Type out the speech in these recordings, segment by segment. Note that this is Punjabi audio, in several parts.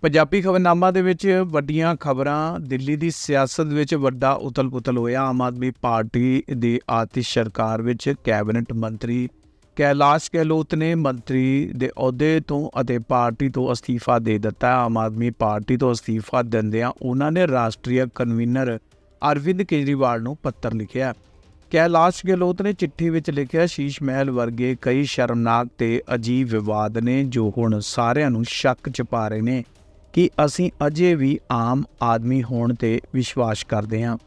ਪੰਜਾਬੀ ਖਬਰਨਾਮਾ ਦੇ ਵਿੱਚ ਵੱਡੀਆਂ ਖਬਰਾਂ, ਦਿੱਲੀ ਦੀ ਸਿਆਸਤ ਵਿੱਚ ਵੱਡਾ ਉਤਲ-ਪੁਤਲ ਹੋਇਆ। ਆਮ ਆਦਮੀ ਪਾਰਟੀ ਦੀ ਆਤਿਸ਼ ਸਰਕਾਰ ਵਿੱਚ ਕੈਬਨਿਟ ਮੰਤਰੀ ਕੈਲਾਸ਼ ਗਹਿਲੋਤ ਨੇ ਮੰਤਰੀ ਦੇ ਅਹੁਦੇ ਤੋਂ ਅਤੇ ਪਾਰਟੀ ਤੋਂ ਅਸਤੀਫਾ ਦੇ ਦਿੱਤਾ। ਆਮ ਆਦਮੀ ਪਾਰਟੀ ਤੋਂ ਅਸਤੀਫਾ ਦਿੰਦਿਆਂ ਉਹਨਾਂ ਨੇ ਰਾਸ਼ਟਰੀ ਕਨਵੀਨਰ ਅਰਵਿੰਦ ਕੇਜਰੀਵਾਲ ਨੂੰ ਪੱਤਰ ਲਿਖਿਆ। ਕੈਲਾਸ਼ ਗਹਿਲੋਤ ਨੇ ਚਿੱਠੀ ਵਿੱਚ ਲਿਖਿਆ, ਸ਼ੀਸ਼ ਮਹਿਲ ਵਰਗੇ ਕਈ ਸ਼ਰਮਨਾਕ ਤੇ ਅਜੀਬ ਵਿਵਾਦ ਨੇ ਜੋ ਹੁਣ ਸਾਰਿਆਂ ਨੂੰ ਸ਼ੱਕ ਚ ਪਾ ਰਹੇ ਨੇ। ਕਿ ਅਸੀਂ ਅਜੇ ਵੀ ਆਮ ਆਦਮੀ ਹੋਣ ਤੇ ਵਿਸ਼ਵਾਸ ਕਰਦੇ ਹਾਂ।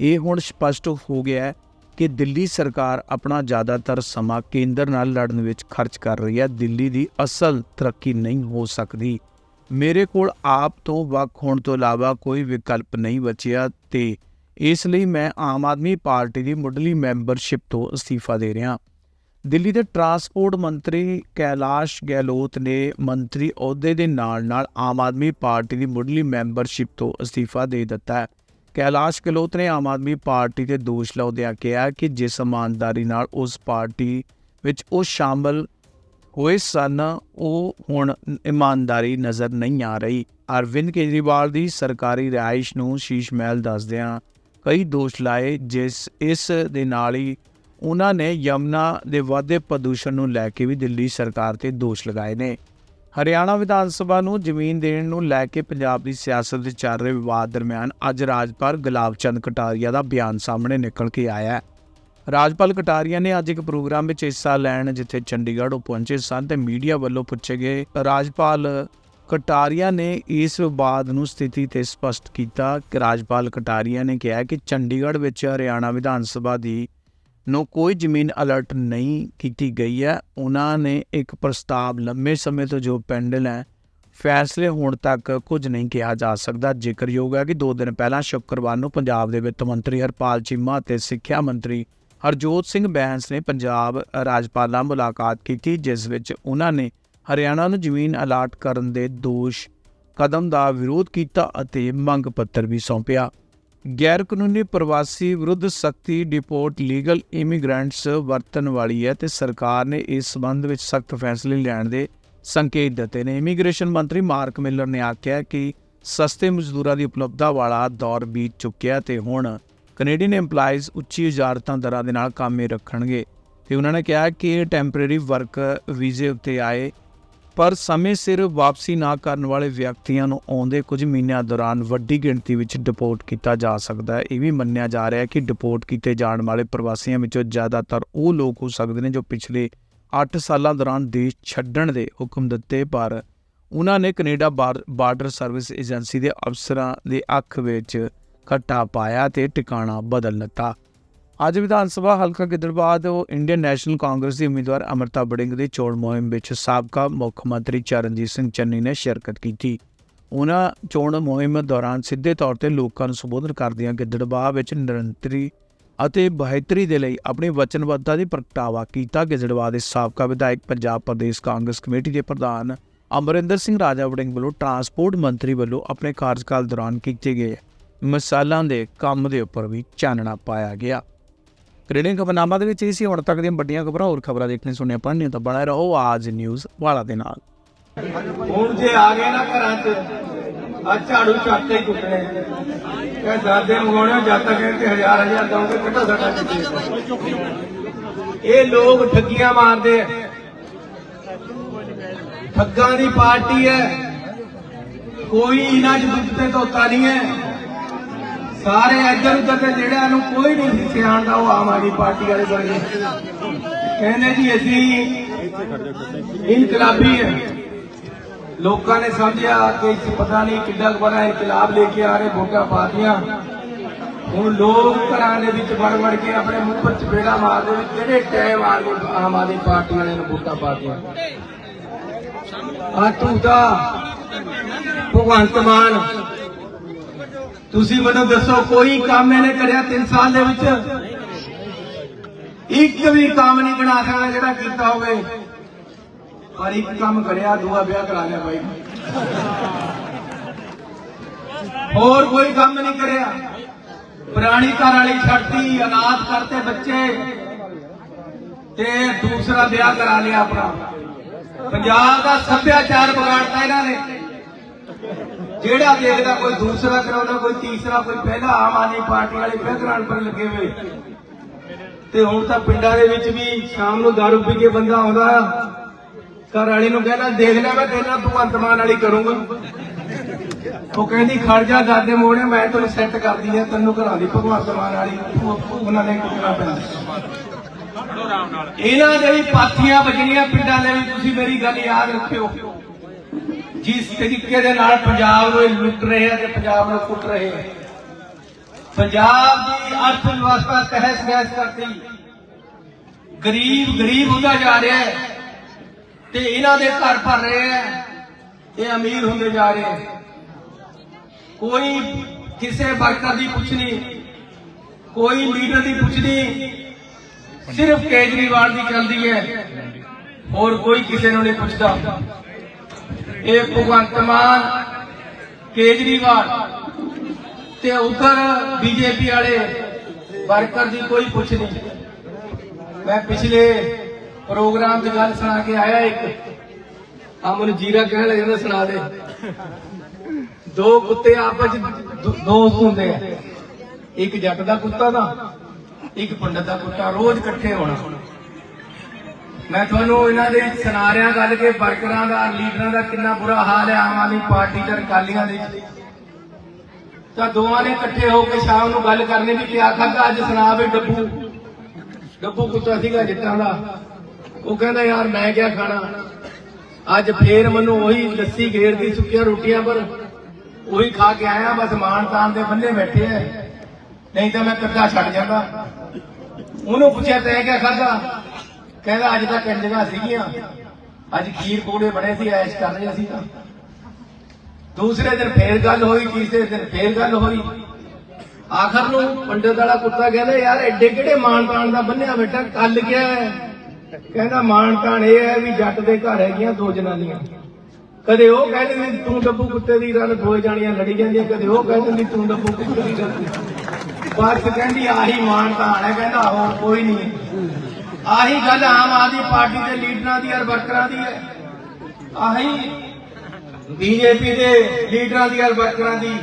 ਇਹ ਹੁਣ ਸਪਸ਼ਟ ਹੋ ਗਿਆ ਹੈ ਕਿ ਦਿੱਲੀ ਸਰਕਾਰ ਆਪਣਾ ਜ਼ਿਆਦਾਤਰ ਸਮਾਂ ਕੇਂਦਰ ਨਾਲ ਲੜਨ ਵਿੱਚ ਖਰਚ ਕਰ ਰਹੀ ਹੈ। ਦਿੱਲੀ ਦੀ ਅਸਲ ਤਰੱਕੀ ਨਹੀਂ ਹੋ ਸਕਦੀ। ਮੇਰੇ ਕੋਲ ਆਪ ਤੋਂ ਵੱਖ ਹੋਣ ਤੋਂ ਇਲਾਵਾ ਕੋਈ ਵਿਕਲਪ ਨਹੀਂ ਬਚਿਆ ਤੇ ਇਸ ਲਈ ਮੈਂ ਆਮ ਆਦਮੀ ਪਾਰਟੀ ਦੀ ਮੁੱਢਲੀ ਮੈਂਬਰਸ਼ਿਪ ਤੋਂ ਅਸਤੀਫਾ ਦੇ ਰਿਹਾ। ਦਿੱਲੀ ਦੇ ਟਰਾਂਸਪੋਰਟ ਮੰਤਰੀ ਕੈਲਾਸ਼ ਗਹਿਲੋਤ ਨੇ ਮੰਤਰੀ ਅਹੁਦੇ ਦੇ ਨਾਲ-ਨਾਲ ਆਮ ਆਦਮੀ ਪਾਰਟੀ ਦੀ ਮੁੱਢਲੀ ਮੈਂਬਰਸ਼ਿਪ ਤੋਂ ਅਸਤੀਫਾ ਦੇ ਦਿੱਤਾ ਹੈ। ਕੈਲਾਸ਼ ਗਹਿਲੋਤ ਨੇ ਆਮ ਆਦਮੀ ਪਾਰਟੀ ਤੇ ਦੋਸ਼ ਲਾਉਂਦਿਆਂ ਕਿਹਾ ਕਿ ਜਿਸ ਇਮਾਨਦਾਰੀ ਨਾਲ ਉਸ ਪਾਰਟੀ ਵਿੱਚ ਉਹ ਸ਼ਾਮਲ ਹੋਏ ਸਨ, ਉਹ ਹੁਣ ਇਮਾਨਦਾਰੀ ਨਜ਼ਰ ਨਹੀਂ ਆ ਰਹੀ। ਅਰਵਿੰਦ ਕੇਜਰੀਵਾਲ ਦੀ ਸਰਕਾਰੀ ਰਿਹਾਇਸ਼ ਨੂੰ ਸ਼ੀਸ਼ ਮਹਿਲ ਦੱਸਦਿਆਂ ਕਈ ਦੋਸ਼ ਲਾਏ, ਜਿਸ, ਇਸ ਦੇ ਨਾਲ ਹੀ ਉਹਨਾਂ ਨੇ ਯਮਨਾ ਦੇ ਵਾਧੇ ਪ੍ਰਦੂਸ਼ਣ ਨੂੰ ਲੈ ਕੇ ਵੀ ਦਿੱਲੀ ਸਰਕਾਰ ਤੇ ਦੋਸ਼ ਲਗਾਏ ਨੇ। ਹਰਿਆਣਾ ਵਿਧਾਨ ਸਭਾ ਨੂੰ ਜ਼ਮੀਨ ਦੇਣ ਨੂੰ ਲੈ ਕੇ ਪੰਜਾਬ ਦੀ ਸਿਆਸਤ ਦੇ ਚੱਲ ਰਹੇ ਵਿਵਾਦ ਦਰਮਿਆਨ ਅੱਜ ਰਾਜਪਾਲ ਗੁਲਾਬ ਚੰਦ ਕਟਾਰੀਆ ਦਾ ਬਿਆਨ ਸਾਹਮਣੇ ਨਿਕਲ ਕੇ ਆਇਆ ਹੈ। ਰਾਜਪਾਲ ਕਟਾਰੀਆ ਨੇ ਅੱਜ ਇੱਕ ਪ੍ਰੋਗਰਾਮ ਵਿੱਚ ਹਿੱਸਾ ਲੈਣ ਜਿੱਥੇ ਚੰਡੀਗੜ੍ਹ ਉਹ ਪਹੁੰਚੇ ਸਨ ਤੇ ਮੀਡੀਆ ਵੱਲੋਂ ਪੁੱਛੇ ਗਏ, ਰਾਜਪਾਲ ਕਟਾਰੀਆ ਨੇ ਇਸ ਵਿਵਾਦ ਨੂੰ ਸਥਿਤੀ ਤੇ ਸਪਸ਼ਟ ਕੀਤਾ? ਕਿ ਰਾਜਪਾਲ ਕਟਾਰੀਆ ਨੇ ਕਿਹਾ ਕਿ ਚੰਡੀਗੜ੍ਹ ਵਿੱਚ ਹਰਿਆਣਾ ਵਿਧਾਨ ਸਭਾ ਦੀ ਨੂੰ ਕੋਈ ਜ਼ਮੀਨ ਅਲਰਟ ਨਹੀਂ ਕੀਤੀ ਗਈ ਹੈ। ਉਹਨਾਂ ਨੇ ਇੱਕ ਪ੍ਰਸਤਾਵ ਲੰਮੇ ਸਮੇਂ ਤੋਂ ਜੋ ਪੈਂਡਲ ਹੈ, ਫੈਸਲੇ ਹੋਣ ਤੱਕ ਕੁਝ ਨਹੀਂ ਕਿਹਾ ਜਾ ਸਕਦਾ। ਜ਼ਿਕਰਯੋਗ ਹੈ ਕਿ 2 ਦਿਨ ਪਹਿਲਾਂ ਸ਼ੁੱਕਰਵਾਰ ਨੂੰ ਪੰਜਾਬ ਦੇ ਵਿੱਤ ਮੰਤਰੀ ਹਰਪਾਲ ਚੀਮਾ ਅਤੇ ਸਿੱਖਿਆ ਮੰਤਰੀ ਹਰਜੋਤ ਸਿੰਘ ਬੈਂਸ ਨੇ ਪੰਜਾਬ ਰਾਜਪਾਲ ਨਾਲ ਮੁਲਾਕਾਤ ਕੀਤੀ, ਜਿਸ ਵਿੱਚ ਉਹਨਾਂ ਨੇ ਹਰਿਆਣਾ ਨੂੰ ਜ਼ਮੀਨ ਅਲਾਟ ਕਰਨ ਦੇ ਦੋਸ਼, ਕਦਮ ਦਾ ਵਿਰੋਧ ਕੀਤਾ ਅਤੇ ਮੰਗ ਪੱਤਰ ਵੀ ਸੌਂਪਿਆ। ਗੈਰ ਕਾਨੂੰਨੀ ਪ੍ਰਵਾਸੀ ਵਿਰੁੱਧ ਸਖਤੀ ਡਿਪੋਰਟ ਲੀਗਲ ਇਮੀਗ੍ਰੈਂਟਸ ਵਰਤਣ ਵਾਲੀ ਹੈ ਤੇ ਸਰਕਾਰ ਨੇ ਇਸ ਸੰਬੰਧ ਵਿੱਚ ਸਖਤ ਫੈਸਲੇ ਲੈਣ ਦੇ ਸੰਕੇਤ ਦਿੱਤੇ ਨੇ। ਇਮੀਗ੍ਰੇਸ਼ਨ ਮੰਤਰੀ ਮਾਰਕ ਮਿਲਰ ਨੇ ਆਖਿਆ ਕਿ ਸਸਤੇ ਮਜ਼ਦੂਰਾਂ ਦੀ ਉਪਲਬਧਤਾ ਵਾਲਾ ਦੌਰ ਬੀਤ ਚੁੱਕਿਆ ਤੇ ਹੁਣ ਕੈਨੇਡੀਅਨ EMPLOYEES ਉੱਚੀ ਉਜਾਰਤਾਂ ਦਰਾਂ ਦੇ ਨਾਲ ਕੰਮ ਰੱਖਣਗੇ। ਤੇ ਉਹਨਾਂ ਨੇ ਕਿਹਾ ਕਿ ਟੈਂਪਰੇਰੀ ਵਰਕ ਵੀਜ਼ੇ ਉੱਤੇ ਆਏ ਪਰ ਸਮੇਂ ਸਿਰ ਵਾਪਸੀ ਨਾ ਕਰਨ ਵਾਲੇ ਵਿਅਕਤੀਆਂ ਨੂੰ ਆਉਂਦੇ ਕੁਝ ਮਹੀਨਿਆਂ ਦੌਰਾਨ ਵੱਡੀ ਗਿਣਤੀ ਵਿੱਚ ਡਿਪੋਰਟ ਕੀਤਾ ਜਾ ਸਕਦਾ ਹੈ। ਇਹ ਵੀ ਮੰਨਿਆ ਜਾ ਰਿਹਾ ਹੈ ਕਿ ਡਿਪੋਰਟ ਕੀਤੇ ਜਾਣ ਵਾਲੇ ਪ੍ਰਵਾਸੀਆਂ ਵਿੱਚੋਂ ਜ਼ਿਆਦਾਤਰ ਉਹ ਲੋਕ ਹੋ ਸਕਦੇ ਨੇ ਜੋ ਪਿਛਲੇ 8 ਸਾਲਾਂ ਦੌਰਾਨ ਦੇਸ਼ ਛੱਡਣ ਦੇ ਹੁਕਮ ਦਿੱਤੇ, ਪਰ ਉਹਨਾਂ ਨੇ ਕੈਨੇਡਾ ਬਾਰ- ਬਾਰਡਰ ਸਰਵਿਸ ਏਜੰਸੀ ਦੇ ਅਫਸਰਾਂ ਦੇ ਅੱਖ ਵਿੱਚ ਖੱਟਾ ਪਾਇਆ ਤੇ ਟਿਕਾਣਾ ਬਦਲ ਦਿੱਤਾ। ਅੱਜ ਵਿਧਾਨ ਸਭਾ ਹਲਕਾ ਗਿੱਦੜਬਾਹ ਤੋਂ ਇੰਡੀਅਨ ਨੈਸ਼ਨਲ ਕਾਂਗਰਸ ਦੀ ਉਮੀਦਵਾਰ ਅਮਰਤਾ ਬੜਿੰਗ ਦੀ ਚੋਣ ਮੁਹਿੰਮ ਵਿੱਚ ਸਾਬਕਾ ਮੁੱਖ ਮੰਤਰੀ ਚਰਨਜੀਤ ਸਿੰਘ ਚੰਨੀ ਨੇ ਸ਼ਿਰਕਤ ਕੀਤੀ। ਉਹਨਾਂ ਚੋਣ ਮੁਹਿੰਮ ਦੌਰਾਨ ਸਿੱਧੇ ਤੌਰ ਤੇ ਲੋਕਾਂ ਨੂੰ ਸੰਬੋਧਨ ਕਰਦਿਆਂ ਗਿੱਦੜਬਾਹ ਵਿੱਚ ਨਿਰੰਤਰੀ ਅਤੇ ਬਿਹਤਰੀ ਦੇ ਲਈ ਆਪਣੀ ਵਚਨਬੱਧਤਾ ਦੀ ਪ੍ਰਗਟਾਵਾ ਕੀਤਾ। ਗਿੱਦੜਬਾਹ ਦੇ ਸਾਬਕਾ ਵਿਧਾਇਕ ਪੰਜਾਬ ਪ੍ਰਦੇਸ਼ ਕਾਂਗਰਸ ਕਮੇਟੀ ਦੇ ਪ੍ਰਧਾਨ ਅਮਰਿੰਦਰ ਸਿੰਘ ਰਾਜਾ ਵੜਿੰਗ ਵੱਲੋਂ ਟਰਾਂਸਪੋਰਟ ਮੰਤਰੀ ਵੱਲੋਂ ਆਪਣੇ ਕਾਰਜਕਾਲ ਦੌਰਾਨ ਕੀਤੇ ਗਏ ਮਿਸਾਲਾਂ ਦੇ ਕੰਮ ਦੇ ਉੱਪਰ ਵੀ ਚਾਨਣਾ ਪਾਇਆ ਗਿਆ। ਕ੍ਰੀਡਿੰਗ ਖਬਰਨਾਮਾ ਦੇ ਵਿੱਚ ਇਹ ਸੀ, ਹੁਣ ਤੱਕ ਦੀਆਂ ਵੱਡੀਆਂ ਖਬਰਾਂ, ਹੋਰ ਖਬਰਾਂ ਦੇਖਣੀ ਸੁਣਨੀਆਂ ਪੜ੍ਹਨੀਆਂ ਤਾਂ ਬਣਾ ਰਹੋ ਆਜ ਨਿਊਜ਼ ਵਾਲਾ ਦੇ ਨਾਲ। ਹੁਣ ਜੇ ਆ ਗਏ ਨਾ ਘਰਾਂ 'ਚ ਆ ਝਾੜੂ ਚੱਕ ਕੁੱਟਣੇ। ਕਹੇ ਦਾਦੇ ਮੰਗਾਉਣੇ ਜਦ ਤੱਕ ਇਹ ਤੇ ਹਜ਼ਾਰ ਹਜ਼ਾਰ ਦਊਂਗੇ ਕਿੱਡਾ ਸਾਡਾ ਇਹ ਲੋਕ ਠੱਗੀਆਂ ਮਾਰਦੇ ਆ। ਠੱਗਾਂ ਦੀ ਪਾਰਟੀ ਹੈ। ਕੋਈ ਇਹਨਾਂ 'ਚ ਦੁੱਧ ਤੇ ਧੋਤਾ ਨਹੀਂ ਹੈ। ਸਾਰੇ ਇੱਧਰ ਉੱਧਰ ਦੇ ਜਿਹੜਿਆਂ ਨੂੰ ਕੋਈ ਨਹੀਂ ਸੀ ਸਿਆਣਦਾ ਉਹ ਆਮ ਆਦਮੀ ਪਾਰਟੀ ਵਾਲੇ ਬਣ ਗਏ। ਕਹਿੰਦੇ ਜੀ, ਅਸੀਂ ਇਨਕਲਾਬੀ ਹੈ ਲੋਕਾਂ ਨੇ ਸਮਝਿਆ ਕਿ ਇਸ ਪਤਾ ਨਹੀਂ ਕਿੱਡਾ ਬੜਾ ਇਨਕਲਾਬ ਲੈ ਕੇ ਆ ਰਹੇ ਵੋਟਾਂ ਪਾਤੀਆਂ ਹੁਣ ਲੋਕ ਘਰਾਂ ਦੇ ਵਿੱਚ ਵੜ ਵੜ ਕੇ ਆਪਣੇ ਮੂੰਹ ਪਰ ਚਪੇੜਾ ਮਾਰਦੇ ਵੀ ਕਿਹੜੇ ਟਾਈਮ ਆ ਗਏ ਆਮ ਆਦਮੀ ਪਾਰਟੀ ਵਾਲਿਆਂ ਨੂੰ ਵੋਟਾਂ ਪਾਤੀਆਂ ਆ ਤੂੰ ਤਾਂ ਭਗਵੰਤ ਮਾਨ ਤੁਸੀਂ ਮੈਨੂੰ ਦੱਸੋ, ਕੋਈ ਕੰਮ ਇਹਨੇ ਕਰਿਆ 3 ਸਾਲ ਦੇ ਵਿੱਚ? ਇੱਕ ਵੀ ਕੰਮ ਨਹੀਂ ਬਣਾ ਸਕਦਾ ਜਿਹੜਾ ਕੀਤਾ ਹੋਵੇ। ਪਰ ਇੱਕ ਕੰਮ ਕਰਿਆ, ਦੂਆ ਵਿਆਹ ਕਰਾ ਲਿਆ ਬਾਈ। ਹੋਰ ਕੋਈ ਕੰਮ ਨਹੀਂ ਕਰਿਆ। ਪੁਰਾਣੀ ਘਰ ਵਾਲੀ ਛੱਡਤੀ, ਅਨਾਥ ਕਰਤੇ ਬੱਚੇ। ਤੇ ਦੂਸਰਾ ਵਿਆਹ ਕਰਾ ਲਿਆ ਆਪਣਾ। ਪੰਜਾਬ ਦਾ ਸੱਭਿਆਚਾਰ ਵਿਗਾੜਤਾ ਇਹਨਾਂ ਨੇ। ਜਿਹੜਾ ਦੇਖਦਾ ਕੋਈ ਦੂਸਰਾ ਕਰਾਉਂਦਾ, ਕੋਈ ਤੀਸਰਾ, ਕੋਈ ਪਹਿਲਾ ਆਮ ਆਦਮੀ ਪਾਰਟੀ ਵਾਲੇ ਬੈਕਗ੍ਰਾਉਂਡ ਪਰ ਲੱਗੇ ਹੋਏ। ਤੇ ਹੁਣ ਤਾਂ ਪਿੰਡਾਂ ਦੇ ਵਿੱਚ ਵੀ ਸ਼ਾਮ ਨੂੰ ਦਾਰੂ ਪੀ ਕੇ ਬੰਦਾ ਆਉਂਦਾ। ਘਰ ਵਾਲੇ ਨੂੰ ਕਹਿੰਦਾ, ਦੇਖ ਲੈ, ਮੈਂ ਤੇਰੇ ਨਾਲ ਭਗਵੰਤ ਮਾਨ ਵਾਲੀ ਕਰੂੰਗਾ। ਉਹ ਕਹਿੰਦੀ, ਖੜ ਜਾ ਦਾਦੇ ਮੋੜੇ ਮੈਂ ਤੈਨੂੰ ਸੈੱਟ ਕਰਦੀ ਆ, ਤੈਨੂੰ ਘਰਾਂ ਦੀ ਭਗਵੰਤ ਮਾਨ ਵਾਲੀ। ਉਹਨਾਂ ਨੇ ਕੁੱਟਣਾ ਪੈਂਦਾ ਇਹਨਾਂ ਦੇ ਵੀ ਪਾਥੀਆਂ ਵੱਜਣੀਆਂ, ਪਿੰਡਾਂ ਦੇ ਵੀ ਤੁਸੀਂ ਮੇਰੀ ਗੱਲ ਯਾਦ ਰੱਖਿਓ। ਜਿਸ ਤਰੀਕੇ ਦੇ ਨਾਲ ਪੰਜਾਬ ਨੂੰ ਇਹ ਲੁੱਟ ਰਹੇ ਆ ਤੇ ਪੰਜਾਬ ਨੂੰ ਕੁੱਟ ਰਹੇ ਆ। ਪੰਜਾਬ ਦੀ ਅਰਥ ਵਿਵਸਥਾ ਤਹਿਸ ਬਹਿਸ ਕਰਤੀ। ਗਰੀਬ ਗਰੀਬ ਹੁੰਦਾ ਜਾ ਰਿਹਾ ਹੈ ਤੇ ਇਹਨਾਂ ਦੇ ਘਰ ਭਰ ਰਹੇ ਆ। ਇਹ ਅਮੀਰ ਹੁੰਦੇ ਜਾ ਰਹੇ ਆ। ਕੋਈ ਕਿਸੇ ਵਰਕਰ ਦੀ ਪੁੱਛਣੀ ਕੋਈ ਲੀਡਰ ਦੀ ਪੁੱਛਣੀ ਸਿਰਫ ਕੇਜਰੀਵਾਲ ਦੀ ਚੱਲਦੀ ਹੈ। ਹੋਰ ਕੋਈ ਕਿਸੇ ਨੂੰ ਨਹੀਂ ਪੁੱਛਦਾ। ਇਹ ਭਗਵੰਤ ਮਾਨ, ਕੇਜਰੀਵਾਲ ਤੇ ਉਧਰ ਬੀਜੇਪੀ ਵਾਲੇ ਵਰਕਰ ਦੀ ਕੋਈ ਪੁੱਛ ਨਹੀਂ। ਮੈਂ ਪਿਛਲੇ ਪ੍ਰੋਗਰਾਮ ਦੀ ਗੱਲ ਸੁਣਾ ਕੇ ਆਇਆ ਇੱਕ। ਅਮਨ ਜੀਰਾ ਕਹਿਣ ਲੱਗ ਜਾਂਦਾ ਸੁਣਾ ਦੇ। ਦੋ ਕੁੱਤੇ ਆਪਸ 'ਚ ਦੋ- ਦੋਸਤ ਹੁੰਦੇ ਆ। ਇੱਕ ਜੱਟ ਦਾ ਕੁੱਤਾ ਦਾ, ਇੱਕ ਪੰਡਤ ਦਾ ਕੁੱਤਾ, ਰੋਜ਼ ਇਕੱਠੇ ਹੋਣਾ। ਮੈਂ ਤੁਹਾਨੂੰ ਇਹਨਾਂ ਦੇ ਸੁਣਾ ਰਿਹਾ ਗੱਲ ਕਿ ਵਰਕਰਾਂ ਦਾ, ਲੀਡਰਾਂ ਦਾ ਕਿੰਨਾ ਬੁਰਾ ਹਾਲ ਹੈ, ਆਮ ਆਦਮੀ ਪਾਰਟੀ ਤੇ ਅਕਾਲੀਆਂ ਦੇ। ਤਾਂ ਦੋਵਾਂ ਨੇ ਇਕੱਠੇ ਹੋ ਕੇ ਸ਼ਾਮ ਨੂੰ ਗੱਲ ਕਰਨੀ ਵੀ ਕਿਆ ਖਾਧਾ, ਅੱਜ ਸੁਣਾ ਵੀ ਡੱਬੂ। ਡੱਬੂ ਕੁੱਤਾ ਸੀਗਾ ਜੱਟਾਂ ਦਾ। ਉਹ ਕਹਿੰਦਾ, ਯਾਰ, ਮੈਂ ਕਿਆ ਖਾਣਾ? ਅੱਜ ਫੇਰ ਮੈਨੂੰ ਉਹੀ ਲੱਸੀ ਘੇਰਦੀ ਸੁੱਕੀਆਂ ਰੋਟੀਆਂ ਪਰ ਉਹੀ ਖਾ ਕੇ ਆਇਆ, ਬਸ ਮਾਨ ਤਾਨ ਦੇ ਬੰਨੇ ਬੈਠੇ ਐ ਨਹੀਂ ਤਾਂ ਮੈਂ ਕੱਦਾ ਛੱਡ ਜਾਂਦਾ। ਉਹਨੂੰ ਪੁੱਛਿਆ, ਤੈਂ ਕਿਆ ਖਾਧਾ? ਕਹਿੰਦਾ ਅੱਜ ਤਾਂ ਕੰਜਗਾ ਸੀਗੀਆਂ। ਅੱਜ ਖੀਰ ਪੂੜੇ ਬਣੇ ਸੀ, ਐਸ਼ ਕਰ ਰਹੇ ਸੀ ਤਾਂ। ਦੂਸਰੇ ਦਿਨ ਫੇਰ ਗੱਲ ਹੋਈ, ਤੀਸਰੇ ਦਿਨ ਫੇਰ ਗੱਲ ਹੋਈ। ਆਖਰ ਨੂੰ ਪੰਡਤ ਵਾਲਾ ਕੁੱਤਾ ਕਹਿੰਦਾ, ਯਾਰ ਐਡੇ ਕਿਹੜੇ ਮਾਨ ਤਾਨ ਦਾ ਬੰਨਿਆ ਬੇਟਾ ਕੱਲ ਗਿਆ ਕਹਿੰਦਾ ਮਾਨ ਤਾਣ ਇਹ ਹੈ ਵੀ ਜੱਟ ਦੇ ਘਰ ਹੈਗੀਆਂ ਦੋ ਜਨਾਨੀਆਂ। ਕਦੇ ਉਹ ਕਹਿ ਦਿੰਦੀ, ਤੂੰ ਡੱਬੂ ਕੁੱਤੇ ਦੀ ਰਲ ਦੋਏ ਜਾਣੀਆਂ, ਲੜੀ ਜਾਂਦੀਆਂ। ਕਦੇ ਉਹ ਕਹਿ ਦਿੰਦੀ, ਤੂੰ ਡੱਬੂ ਕੁੱਤੇ ਦੀ ਗੱਲ ਬਸ ਕਹਿੰਦੀ, ਆਹੀ ਮਾਨ ਤਾਣ ਹੈ। ਕਹਿੰਦਾ ਹੋਰ ਕੋਈ ਨਹੀਂ। ਆਹੀ ਗੱਲ ਆਮ ਆਦਮੀ ਪਾਰਟੀ ਦੇ ਲੀਡਰਾਂ ਦੀ ਔਰ ਵਰਕਰਾਂ ਦੀ ਹੈ। ਆਹੀ ਬੀਜੇਪੀ ਦੇ ਲੀਡਰਾਂ ਦੀ ਔਰ ਵਰਕਰਾਂ ਦੀ।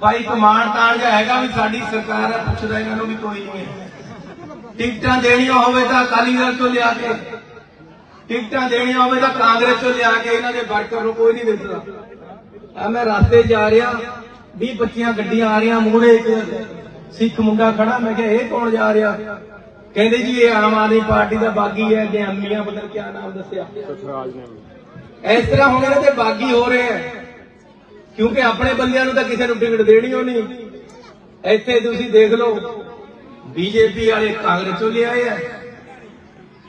ਭਾਈ ਕਮਾਨ ਤਾਣ ਜਿਹਾ ਹੈਗਾ ਵੀ ਸਾਡੀ ਸਰਕਾਰ ਹੈ, ਪੁੱਛਦਾ ਇਹਨਾਂ ਨੂੰ ਵੀ ਕੋਈ ਨਹੀਂ ਹੈ। ਟਿਕਟਾਂ ਦੇਣੀਆਂ ਹੋਵੇ ਤਾਂ ਅਕਾਲੀ ਦਲ ਤੋਂ ਲਿਆ ਕੇ, ਟਿਕਟਾਂ ਦੇਣੀਆਂ ਹੋਵੇ ਤਾਂ ਕਾਂਗਰਸ ਤੋਂ ਲਿਆ ਕੇ ਇਹਨਾਂ ਦੇ ਵਰਕਰ ਨੂੰ ਕੋਈ ਨਹੀਂ ਦਿੰਦਾ। ਆ ਮੈਂ ਰਸਤੇ ਜਾ ਰਿਹਾ 20 25 ਗੱਡੀਆਂ ਆ ਰਹੀਆਂ ਮੂਹਰੇ ਇੱਕ ਸਿੱਖ ਮੁੰਡਾ ਖੜਾ, ਮੈਂ ਕਿਹਾ, ਇਹ ਕੌਣ ਜਾ ਰਿਹਾ? ਕਹਿੰਦੇ ਜੀ ਇਹ ਆਮ ਆਦਮੀ ਪਾਰਟੀ ਦਾ ਬਾਗੀ ਹੈ ਕਿ ਅੰਮੀਆਂ ਪਤਾ ਨੀ ਕਿਆ ਨਾਮ ਦੱਸਿਆ। ਇਸ ਤਰ੍ਹਾਂ ਹੁਣ ਇਹਨਾਂ ਦੇ ਬਾਗੀ ਹੋ ਰਹੇ ਆ। ਕਿਉਂਕਿ ਆਪਣੇ ਬੰਦਿਆਂ ਨੂੰ ਤਾਂ ਕਿਸੇ ਨੂੰ ਟਿਕਟ ਦੇਣੀ ਹੋ ਨਹੀਂ ਇੱਥੇ ਤੁਸੀਂ ਦੇਖ ਲਓ ਬੀਜੇਪੀ ਵਾਲੇ ਕਾਂਗਰਸ ਚੋਂ ਲਿਆਏ ਆ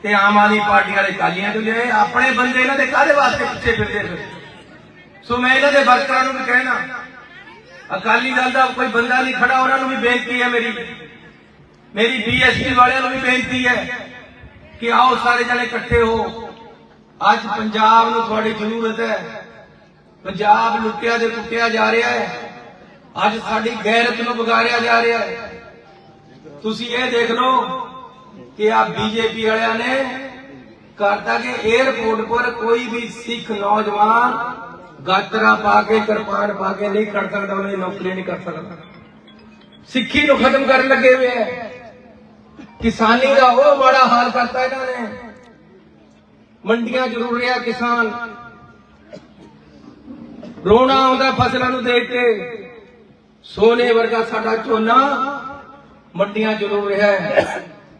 ਤੇ ਆਮ ਆਦਮੀ ਪਾਰਟੀ ਵਾਲੇ ਕਾਲੀਆਂ ਚੋਂ ਲਿਆਏ ਆਪਣੇ ਬੰਦੇ ਇਹਨਾਂ ਦੇ ਕਾਹਦੇ ਵਾਸਤੇ ਪਿੱਛੇ ਫਿਰਦੇ ਫਿਰ? ਸੋ ਮੈਂ ਇਹਨਾਂ ਦੇ ਵਰਕਰਾਂ ਨੂੰ ਵੀ ਕਹਿਣਾ ਅਕਾਲੀ ਦਲ ਦਾ ਕੋਈ ਬੰਦਾ ਨਹੀਂ ਖੜਾ ਉਹਨਾਂ ਨੂੰ ਵੀ ਬੇਨਤੀ ਹੈ ਮੇਰੀ। ਮੇਰੀ ਬੀਐਸਪੀ ਵਾਲਿਆਂ ਨੂੰ ਵੀ ਬੇਨਤੀ ਹੈ ਕਿ ਆਓ ਸਾਰੇ ਜਣੇ ਇਕੱਠੇ ਹੋ। ਅੱਜ ਪੰਜਾਬ ਨੂੰ ਤੁਹਾਡੀ ਜ਼ਰੂਰਤ ਹੈ। ਪੰਜਾਬ ਲੁੱਟਿਆ ਤੇ ਕੁੱਟਿਆ ਜਾ ਰਿਹਾ ਹੈ। ਅੱਜ ਸਾਡੀ ਗੈਰਤ ਨੂੰ ਵਿਗਾੜਿਆ ਜਾ ਰਿਹਾ ਹੈ। ਤੁਸੀਂ ਇਹ ਦੇਖ ਲਓ ਕਿ ਆ ਬੀਜੇਪੀ ਵਾਲਿਆਂ ਨੇ ਕਰਤਾ ਕਿ 에어ਪੋਰਟ ਪਰ ਕੋਈ ਵੀ ਸਿੱਖ ਨੌਜਵਾਨ ਗਾਤਰਾ ਪਾ ਕੇ, ਕਿਰਪਾਨ ਪਾ ਕੇ ਨਹੀਂ ਖੜ ਸਕਦਾ, ਉਹਨੇ ਨੌਕਰੀ ਨਹੀਂ ਕਰ ਸਕਦਾ। ਸਿੱਖੀ ਨੂੰ ਖਤਮ ਕਰਨ ਲੱਗੇ ਹੋਏ ਹੈ। ਕਿਸਾਨੀ ਦਾ ਉਹ ਮਾੜਾ ਹਾਲ ਕਰਤਾ ਇਹਨਾਂ ਨੇ। ਮੰਡੀਆਂ ਜ਼ਰੂਰ ਰਿਹਾ ਕਿਸਾਨ। ਰੋਣਾ ਆਉਂਦਾ ਫਸਲਾਂ ਨੂੰ ਦੇਖ ਕੇ। ਸੋਨੇ ਵਰਗਾ ਸਾਡਾ ਝੋਨਾ ਮੰਡੀਆਂ ਜ਼ਰੂਰ ਰਿਹਾ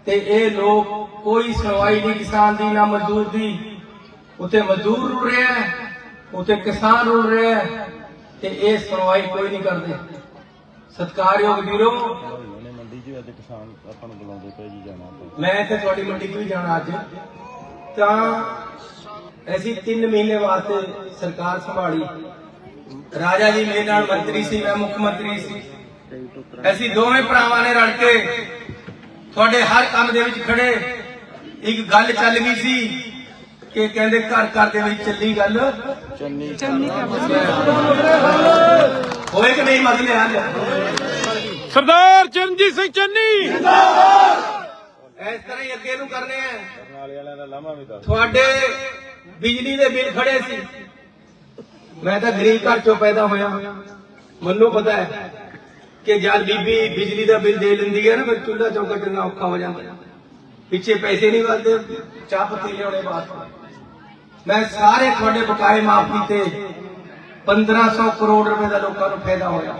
ਤੇ ਇਹ ਲੋਕ ਕੋਈ ਸੁਣਵਾਈ ਨਹੀਂ ਕਿਸਾਨ ਦੀ, ਨਾ ਮਜ਼ਦੂਰ ਦੀ। ਉਤੇ ਮਜ਼ਦੂਰ ਰੁਲ ਰਿਹਾ ਹੈ ਉਤੇ ਕਿਸਾਨ ਰੁਲ ਰਿਹਾ ਤੇ ਇਹ ਸੁਣਵਾਈ ਕੋਈ ਨਹੀਂ ਕਰਦੇ। ਸਤਿਕਾਰਯੋਗ ਵੀਰੋ ਅੱਜ ਕਿਸਾਨ ਆਪਾਂ ਨੂੰ ਬੁਲਾਉਂਦੇ ਪਏ ਜੀ ਜਾਣਾ ਆਪਾਂ। ਮੈਂ ਤੇ ਤੁਹਾਡੀ ਮੰਡੀ 'ਚ ਵੀ ਜਾਣਾ ਅੱਜ। ਤਾਂ ਅਸੀਂ 3 ਮਹੀਨੇ ਵਾਸਤੇ ਸਰਕਾਰ ਸੰਭਾਲੀ। ਰਾਜਾ ਜੀ ਮੇਰੇ ਨਾਲ ਮੰਤਰੀ ਸੀ ਮੈਂ ਮੁੱਖ ਮੰਤਰੀ ਸੀ। ਅਸੀਂ ਦੋਵੇਂ ਭਰਾਵਾਂ ਨੇ ਰਲ ਕੇ ਤੁਹਾਡੇ ਹਰ ਕੰਮ ਦੇ ਵਿੱਚ ਖੜੇ। ਇੱਕ ਗੱਲ ਚੱਲ ਗਈ ਸੀ ਕਿ ਕਹਿੰਦੇ ਘਰ ਘਰ ਦੇ ਵਿੱਚ ਚੱਲੀ ਗੱਲ। ਚੰਨੀ ਹੋਏ ਕਿ ਨਹੀਂ ਮਸਲੇ ਹੱਲ ਸਰਦਾਰ ਚਰਨਜੀਤ ਸਿੰਘ ਚੰਨੀ। ਇਸ ਤਰ੍ਹਾਂ ਹੀ ਅੱਗੇ ਨੂੰ ਕਰਨੇ ਆ। ਬਰਨਾਲੇ ਵਾਲਿਆਂ ਦਾ ਲਾਮਾ ਵੀ ਦੱਸ। ਤੁਹਾਡੇ ਬਿਜਲੀ ਦੇ ਬਿੱਲ ਖੜੇ ਸੀ। ਮੈਂ ਤਾਂ ਗਰੀਬ ਘਰ ਚੋਂ ਪੈਦਾ ਹੋਇਆ। ਮੈਨੂੰ ਪਤਾ ਹੈ ਕਿ ਜਦ ਬੀਬੀ ਬਿਜਲੀ ਦਾ ਬਿੱਲ ਦੇ ਲੈਂਦੀ ਹੈ ਨਾ ਫਿਰ ਚੁੱਲ੍ਹਾ ਚੌਕਾ ਚੱਲਣਾ ਔਖਾ ਹੋ ਜਾਂਦਾ। ਪਿੱਛੇ ਪੈਸੇ ਨਹੀਂ ਵੱਧਦੇ ਚਾਹ ਪੱਤੀ ਲਿਆਉਣੇ ਬਾਅਦ ਮੈਂ ਸਾਰੇ ਤੁਹਾਡੇ ਬਕਾਏ ਮਾਫ ਕੀਤੇ। 1500 ਕਰੋੜ ਰੁਪਏ ਦਾ ਲੋਕਾਂ ਨੂੰ ਫਾਇਦਾ ਹੋਇਆ।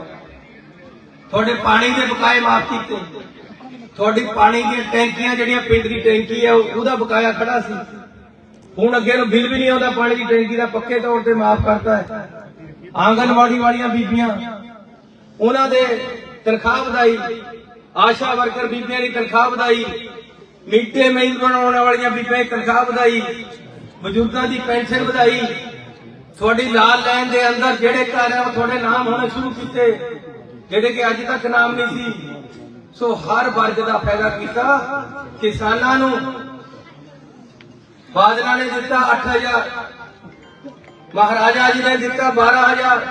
ਤੁਹਾਡੇ ਪਾਣੀ ਦੇ ਬਕਾਏ ਮਾਫ ਕੀਤੇ। ਤੁਹਾਡੀ ਪਾਣੀ ਦੀਆਂ ਟੈਂਕੀਆਂ ਜਿਹੜੀਆਂ ਪਿੰਡ ਦੀ ਟੈਂਕੀ ਹੈ ਉਹਦਾ ਬਕਾਇਆ ਖੜਾ ਸੀ। ਹੁਣ ਅੱਗੇ ਨੂੰ ਬਿੱਲ ਵੀ ਨਹੀਂ ਆਉਂਦਾ, ਪਾਣੀ ਦੀ ਟੈਂਕੀ ਦਾ ਪੱਕੇ ਤੌਰ ਤੇ ਮਾਫ ਕਰਤਾ ਹੈ। ਆਂਗਨਵਾੜੀ ਵਾਲੀਆਂ ਬੀਬੀਆਂ, ਉਹਨਾਂ ਦੇ ਤਨਖਾਹ ਵਧਾਈ, ਆਸ਼ਾ ਵਰਕਰ ਬੀਬੀਆਂ ਦੀ ਤਨਖਾਹ ਵਧਾਈ ਮਿੱਟੇ ਮੀਲ ਬਣਾਉਣ ਵਾਲੀਆਂ ਬੀਬੀਆਂ ਦੀ ਤਨਖਾਹ ਵਧਾਈ, ਬਜ਼ੁਰਗਾਂ ਦੀ ਪੈਨਸ਼ਨ ਵਧਾਈ। ਤੁਹਾਡੀ ਲਾਲ ਲਾਈਨ ਦੇ ਅੰਦਰ ਜਿਹੜੇ ਘਰ ਆ, ਉਹ ਤੁਹਾਡੇ ਨਾਮ ਹੋਣੇ ਸ਼ੁਰੂ ਕੀਤੇ। ਜਿਹੜੇ ਕਿ ਅੱਜ ਤੱਕ ਨਾਮ ਨਹੀਂ ਸੀ। ਸੋ ਹਰ ਵਰਗ ਦਾ ਫਾਇਦਾ ਕੀਤਾ। ਕਿਸਾਨਾਂ ਨੂੰ ਬਾਦਲਾਂ ਨੇ ਦਿੱਤਾ 8000 ਮਹਾਰਾਜਾ ਜੀ ਨੇ ਦਿੱਤਾ 12000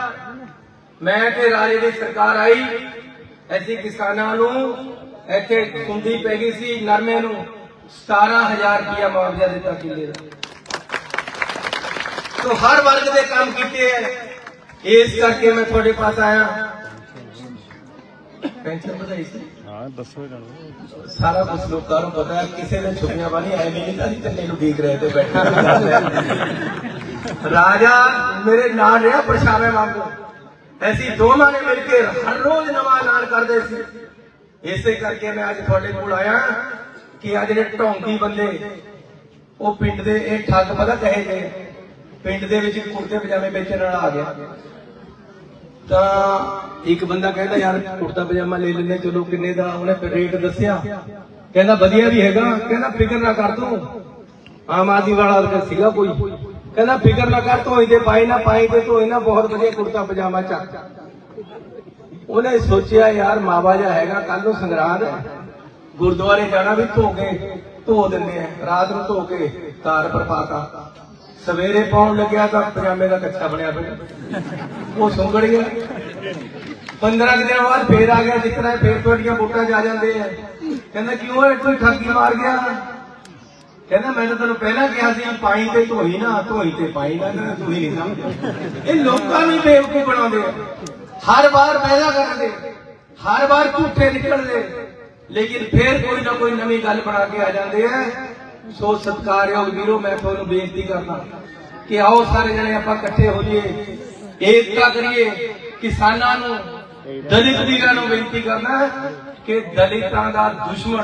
ਮੈਂ ਤੇ ਰਾਜੇ ਦੀ ਸਰਕਾਰ ਆਈ। ਐਸੀ ਕਿਸਾਨਾਂ ਨੂੰ ਇੱਥੇ ਕੁੰਡੀ ਪੈ ਗਈ ਸੀ, ਨਰਮੇ ਨੂੰ 17000 ਰੁਪਇਆ ਮੁਆਵਜ਼ਾ ਦਿੱਤਾ ਕਿੱਲੇ ਦਾ ਸੋ ਹਰ ਵਰਗ ਦੇ ਕੰਮ ਕੀਤੇ ਐ ਇਸ ਕਰਕੇ ਮੈਂ ਤੁਹਾਡੇ ਪਾਸ ਆਇਆ। ਪੈਨਸ਼ਨ ਵਧਾਈ ਸੀ। ਹਾਂ ਦੱਸੋ ਜਾਣੋ ਸਾਰਾ ਕੁਝ ਲੋਕਾਂ ਨੂੰ ਪਤਾ ਹੈ ਕਿਸੇ ਦੇ ਛੁੱਟੀਆਂ ਵਾਲੀ ਐਵੇਂ ਨਹੀਂ ਤਾਂ ਨਹੀਂ ਤੰਨੇ ਨੂੰ ਦੇਖ ਰਹੇ ਤੇ ਬੈਠੇ ਰਾਜਾ ਮੇਰੇ ਨਾਲ ਰਿਹਾ ਪਰਛਾਵੇਂ ਵਾਂਗੂ। ਐਸੀ ਦੋਨਾਂ ਨੇ ਮਿਲ ਕੇ ਹਰ ਰੋਜ਼ ਨਵਾਂ ਐਲਾਨ ਕਰਦੇ ਸੀ। ਇਸੇ ਕਰਕੇ ਮੈਂ ਅੱਜ ਤੁਹਾਡੇ ਕੋਲ ਆਇਆ ਕਿ ਆ ਜਿਹੜੇ ਢੋਂਗੀ ਬੰਦੇ ਉਹ ਪਿੰਡ ਦੇ ਇਹ ਠੱਗ ਪਤਾ ਕਹੇ ਗਏ? ਪਿੰਡ ਦੇ ਵਿੱਚ ਕੁੜਤੇ ਪਜਾਮੇ ਵੇਚਣ ਵਾਲਾ ਆ ਗਿਆ। ਤਾਂ ਇੱਕ ਬੰਦਾ ਕਹਿੰਦਾ, ਯਾਰ, ਕੁੜਤਾ ਪਜਾਮਾ ਲੈ ਲੈਂਦੇ ਚਲੋ ਕਿੰਨੇ ਦਾ? ਉਹਨੇ ਰੇਟ ਦੱਸਿਆ। ਕਹਿੰਦਾ, ਵਧੀਆ ਵੀ ਹੈਗਾ। ਕਹਿੰਦਾ, ਫਿਕਰ ਨਾ ਕਰ ਤੂੰ। ਆਮ ਆਦਮੀ ਵਾਲਾ ਤਾਂ ਸੀਗਾ ਕੋਈ। ਕਹਿੰਦਾ, ਫਿਕਰ ਨਾ ਕਰ ਧੋਈ ਦੇ ਪਾਈ ਨਾ ਪਾਈ ਤੇ ਧੋਈ ਨਾ ਬਹੁਤ ਵਧੀਆ ਕੁੜਤਾ ਪਜਾਮਾ ਚੱਕ। ਉਹਨੇ ਸੋਚਿਆ, ਯਾਰ, ਮਾਵਾ ਜਾ ਹੈਗਾ ਕੱਲ ਨੂੰ ਸੰਗਰਾਦ ਗੁਰਦੁਆਰੇ ਜਾਣਾ ਵੀ ਧੋ ਕੇ, ਧੋ ਦਿੰਦੇ ਆ ਰਾਤ ਨੂੰ ਧੋ ਕੇ, ਤਾਰ ਪਰ ਪਾਤਾ। ਸਵੇਰੇ ਪਾਉਣ ਲੱਗਿਆ ਤਾਂ ਪਜਾਮੇ ਦਾ ਕੱਛਾ ਬਣਿਆ ਪਿਆ ਉਹ ਸੁੰਗੜ ਗਿਆ। 15 ਕੁ ਬਾਅਦ ਫੇਰ ਆ ਗਿਆ ਜਿੱਤਨਾ ਫੇਰ ਤੁਹਾਡੀਆਂ ਵੋਟਾਂ 'ਚ ਜਾਂਦੇ ਆ। ਕਹਿੰਦਾ, ਕਿਉਂ ਇਹ ਕੋਈ ਠੱਗੀ ਮਾਰ ਗਿਆ ਕਹਿੰਦਾ, ਮੈਂ ਤਾਂ ਤੈਨੂੰ ਪਹਿਲਾਂ ਕਿਹਾ ਸੀ ਵੀ ਤੇ ਧੋਈ ਨਾ, ਧੋਈ ਤੇ ਪਾਈ ਨਾ, ਕਹਿੰਦਾ, ਤੂੰ ਹੀ ਨਹੀਂ ਸਮਝਦਾ। ਇਹ ਲੋਕਾਂ ਨੂੰ ਬੇਵਕੂਫ ਬਣਾਉਂਦੇ ਆ। ਹਰ ਵਾਰ ਪੈਦਾ ਕਰਦੇ, ਹਰ ਵਾਰ ਝੂਠੇ ਨਿਕਲਦੇ। ਲੇਕਿਨ ਫੇਰ ਕੋਈ ਨਾ ਕੋਈ ਨਵੀਂ ਗੱਲ ਬਣਾ ਕੇ ਆ ਜਾਂਦੇ ਆ। ਸੋ ਸਤਿਕਾਰਯੋਗ ਵੀਰੋ, ਮੈਂ ਤੁਹਾਨੂੰ ਬੇਨਤੀ ਕਰਦਾ ਕਿ ਆਓ ਸਾਰੇ ਜਣੇ ਆਪਾਂ ਇਕੱਠੇ ਹੋ ਜਾਈਏ ਏਕਤਾ ਕਰੀਏ। ਕਿਸਾਨਾਂ ਨੂੰ, ਦਲਿਤ ਵੀਰਾਂ ਨੂੰ ਬੇਨਤੀ ਕਰਨਾ ਕਿ ਦਲਿਤਾਂ ਦਾ ਦੁਸ਼ਮਣ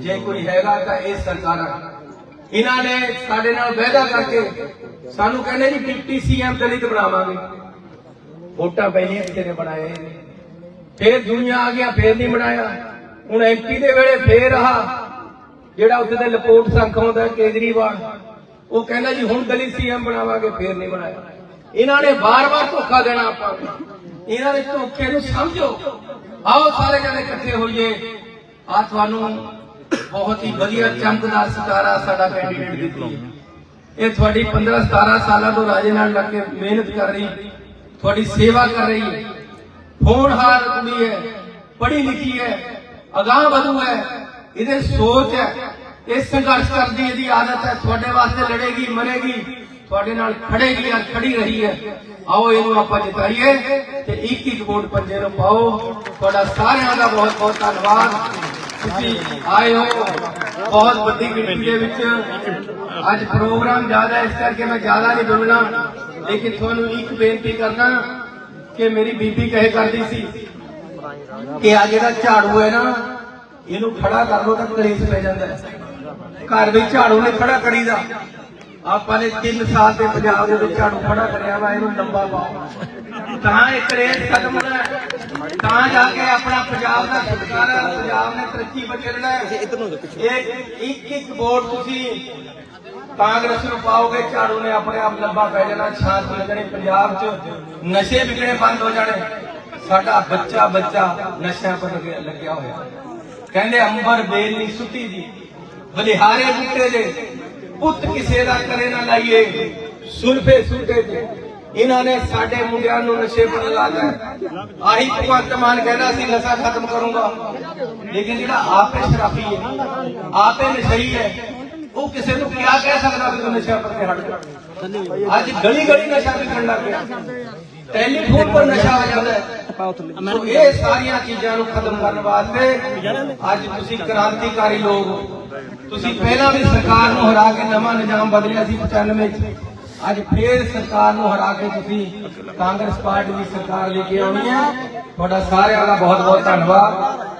ਜੇ ਕੋਈ ਹੈਗਾ ਤਾਂ ਇਹ ਸਰਕਾਰਾਂ। ਇਹਨਾਂ ਨੇ ਸਾਡੇ ਨਾਲ ਵਾਅਦਾ ਕਰਕੇ ਸਾਨੂੰ ਕਹਿੰਦੇ ਜੀ, ਡਿਪਟੀ ਸੀਐਮ ਦਲਿਤ ਬਣਾਵਾਂਗੇ। ਵੋਟਾਂ ਪਹਿਲੀਆਂ ਕਿਸੇ ਨੇ ਬਣਾਏ। ਫਿਰ ਫੇਰ ਦੁਨੀਆ ਆ ਗਿਆ, ਫੇਰ ਨਹੀਂ ਬਣਾਇਆ। ਹੁਣ ਐਮਪੀ ਦੇ ਵੇਲੇ ਫੇਰ ਆ ਜਿਹੜਾ ਉੱਥੇ ਤੇ ਰਿਪੋਰਟ ਸੰਖ ਆਉਂਦਾ, ਕੇਜਰੀਵਾਲ, ਉਹ ਕਹਿੰਦਾ ਜੀ, ਹੁਣ ਦਲਿਤ ਸੀਐਮ ਬਣਾਵਾਂਗੇ, ਫੇਰ ਨਹੀਂ ਬਣਾਇਆ। ਇਹਨਾਂ ਨੇ ਬਾਰ-ਬਾਰ ਧੋਖਾ ਦੇਣਾ ਆਪਾਂ ਇਹਨਾਂ ਦੇ ਧੋਖੇ ਨੂੰ ਸਮਝੋ। ਆਓ ਸਾਰੇ ਜਣੇ ਇਕੱਠੇ ਹੋਈਏ। ਆ ਤੁਹਾਨੂੰ ਬਹੁਤ ਹੀ ਵਧੀਆ ਚਮਕਦਾਰ ਸਿਤਾਰਾ ਸਾਡਾ ਕੈਂਡੀਡੇਟ ਦਿੱਤੀ ਹੈ। ਇਹ ਤੁਹਾਡੀ 15 17 ਸਾਲਾਂ ਤੋਂ ਰਾਜੇ ਨਾਲ ਲੱਗ ਕੇ ਮਿਹਨਤ ਕਰ ਰਹੀ, ਤੁਹਾਡੀ ਸੇਵਾ ਕਰ ਰਹੀ ਹੈ। ਹੋਣਹਾਰ ਕੁੜੀ ਹੈ, ਪੜ੍ਹੀ ਲਿਖੀ ਹੈ, ਅਗਾਹ ਵਧੂ ਹੈ। ਇਹਦੇ ਸੋਚ ਹੈ ਇਹ ਸੰਘਰਸ਼ ਕਰਦੀ ਇਹਦੀ ਆਦਤ ਹੈ। ਤੁਹਾਡੇ ਵਾਸਤੇ ਲੜੇਗੀ, ਮਰੇਗੀ, ਤੁਹਾਡੇ ਨਾਲ ਖੜੇਗੀ ਆ ਖੜੀ ਰਹੀ ਹੈ। ਆਓ ਇਹਨੂੰ ਆਪਾਂ ਜਿਤਾਈਏ ਤੇ ਇੱਕ ਇੱਕ ਵੋਟ ਪੰਜੇ ਨੂੰ ਪਾਓ। ਤੁਹਾਡਾ ਸਾਰਿਆਂ ਦਾ ਬਹੁਤ ਬਹੁਤ ਧੰਨਵਾਦ। ਤੁਸੀਂ ਆਏ ਹੋ ਬਹੁਤ ਵੱਡੀ ਗਿਣਤੀ ਦੇ ਵਿੱਚ। ਅੱਜ ਪ੍ਰੋਗਰਾਮ ਜ਼ਿਆਦਾ ਇਸ ਕਰਕੇ ਮੈਂ ਜ਼ਿਆਦਾ ਨਹੀਂ ਬੋਲਣਾ। ਲੇਕਿਨ ਤੁਹਾਨੂੰ ਇੱਕ ਬੇਨਤੀ ਕਰਨਾ ਕਿ ਮੇਰੀ ਬੀਬੀ ਕਹੇ ਕਰਦੀ ਸੀ ਕਿ ਆ ਜਿਹੜਾ ਝਾੜੂ ਹੈ ਨਾ ਇਹਨੂੰ ਖੜਾ ਕਰ ਲੋ ਤਾਂ ਕਲੇਸ਼ ਪੈ ਜਾਂਦਾ ਹੈ। ਘਰ ਵਿੱਚ ਝਾੜੂ ਨੇ ਖੜਾ ਕਰੀਦਾ। ਆਪਾਂ ਨੇ 3 ਸਾਲ ਦੇ ਪੰਜਾਬ ਦੇ ਵਿੱਚ ਝਾੜੂ ਖੜਾ ਕਰਿਆ ਵਾ ਇਹਨੂੰ ਲੰਬਾ ਪਾਓ। ਤਾਂ ਇਹ ਕਲੇਸ਼ ਖਤਮ ਹੋਣਾ ਹੈ। ਤਾਂ ਜਾ ਕੇ ਆਪਣਾ ਪੰਜਾਬ ਦਾ ਛੁਟਕਾਰਾ ਪੰਜਾਬ ਨੇ ਤਰੱਕੀ ਬਚਣਾ ਹੈ। ਇਹ ਇੱਕ ਇੱਕ ਵੋਟ ਤੁਸੀਂ ਕਾਂਗਰਸ ਨੂੰ ਪਾਓਗੇ ਝਾੜੂ ਨੇ ਆਪਣੇ ਆਪ ਲੰਬਾ ਪੈ ਜਾਣਾ ਸ਼ਾਂਤ ਲੱਗਣੀ ਪੰਜਾਬ 'ਚ ਨਸ਼ੇ ਵਿਕਣੇ ਬੰਦ ਹੋ ਜਾਣੇ। ਸਾਡਾ ਬੱਚਾ ਬੱਚਾ ਨਸ਼ਿਆਂ ਪਰ ਲੱਗਿਆ ਹੋਇਆ। ਕਹਿੰਦੇ ਅੰਬਰ ਬੇਲ ਨਹੀਂ ਸੁੱਟੀ ਦੀ। ਬਲਿਹਾਰੇ ਬੁੱਟੇ ਦੇ। ਪੁੱਤ ਕਿਸੇ ਦਾ ਕਰੇ ਨਾ ਲਾਈਏ। ਸੁਲਫੇ ਸੁਲਟੇ ਤੇ। ਇਹਨਾਂ ਨੇ ਸਾਡੇ ਮੁੰਡਿਆਂ ਨੂੰ ਨਸ਼ੇ ਪਰ ਲਾਇਆ ਆਹੀ ਭਗਵੰਤ ਮਾਨ ਕਹਿੰਦਾ ਸੀ, ਨਸ਼ਾ ਖਤਮ ਕਰੂੰਗਾ। ਲੇਕਿਨ ਜਿਹੜਾ ਆਪੇ ਸ਼ਰਾਬੀ ਹੈ, ਆਪੇ ਨਸ਼ਈ ਹੈ, ਉਹ ਕਿਸੇ ਨੂੰ ਕਿਆ ਕਹਿ ਸਕਦਾ ਵੀ ਤੂੰ ਨਸ਼ਾ ਪਰ ਤੇ ਹਟ ਅੱਜ ਗਲੀ ਗਲੀ ਨਸ਼ਾ ਵਿਕਣ ਲੱਗ ਗਿਆ। ਟੈਲੀਫੋਨ ਪਰ ਨਸ਼ਾ ਆ ਜਾਂਦਾ ਹੈ। ਸੋ ਇਹ ਸਾਰੀਆਂ ਚੀਜ਼ਾਂ ਨੂੰ ਖਤਮ ਕਰਨ ਵਾਸਤੇ ਅੱਜ ਤੁਸੀਂ ਕ੍ਰਾਂਤੀਕਾਰੀ ਲੋਕ ਤੁਸੀਂ ਪਹਿਲਾਂ ਵੀ ਸਰਕਾਰ ਨੂੰ ਹਰਾ ਕੇ ਨਵਾਂ ਨਿਜ਼ਾਮ ਬਦਲਿਆ ਸੀ 95 ਚ। ਅੱਜ ਫੇਰ ਸਰਕਾਰ ਨੂੰ ਹਰਾ ਕੇ ਤੁਸੀਂ ਕਾਂਗਰਸ ਪਾਰਟੀ ਦੀ ਸਰਕਾਰ ਲੈ ਕੇ ਆਉਣੀ ਹੈ। ਤੁਹਾਡਾ ਸਾਰਿਆਂ ਦਾ ਬਹੁਤ ਬਹੁਤ ਧੰਨਵਾਦ।